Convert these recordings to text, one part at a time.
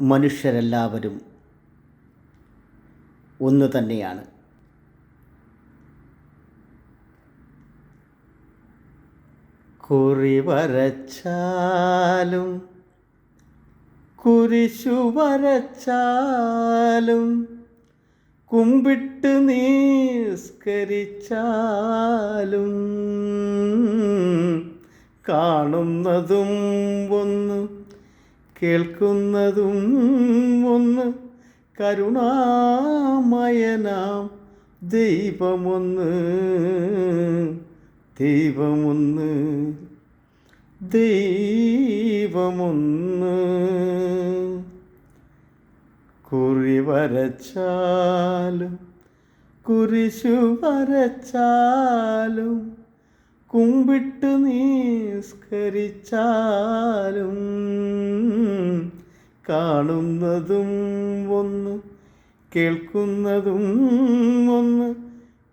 മനുഷ്യരെല്ലാവരും ഒന്ന് തന്നെയാണ്. കുറി വരച്ചാലും കുരിശു വരച്ചാലും കുമ്പിട്ട് നീസ്കരിച്ചാലും കാണുന്നതും ഒന്ന് കേൾക്കുന്നതും ഒന്ന് കരുണാമയനാം. ദൈവമൊന്ന് ദൈവമൊന്ന് ദൈവമൊന്ന്. കുറി വരച്ചാലും കുരിശു വരച്ചാലും കുമ്പിട്ട് നീസ്കരിച്ചാലും കാണുന്നതും ഒന്ന് കേൾക്കുന്നതും ഒന്ന്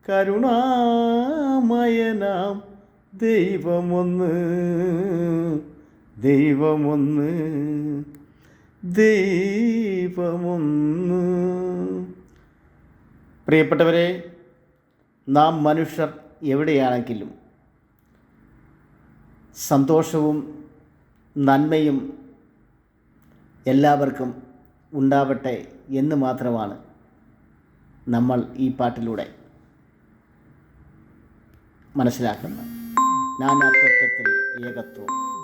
കരുണാമയനാം ദൈവമൊന്ന് ദൈവമൊന്ന് ദൈവമൊന്ന്. പ്രിയപ്പെട്ടവരെ നാം മനുഷ്യർ എവിടെയാണെങ്കിലും സന്തോഷവും നന്മയും എല്ലാവർക്കും ഉണ്ടാവട്ടെ എന്ന് മാത്രമാണ് നമ്മൾ ഈ പാട്ടിലൂടെ മനസ്സിലാക്കുന്നത്. നാനാത്വത്വത്തിൽ ഏകത്വം.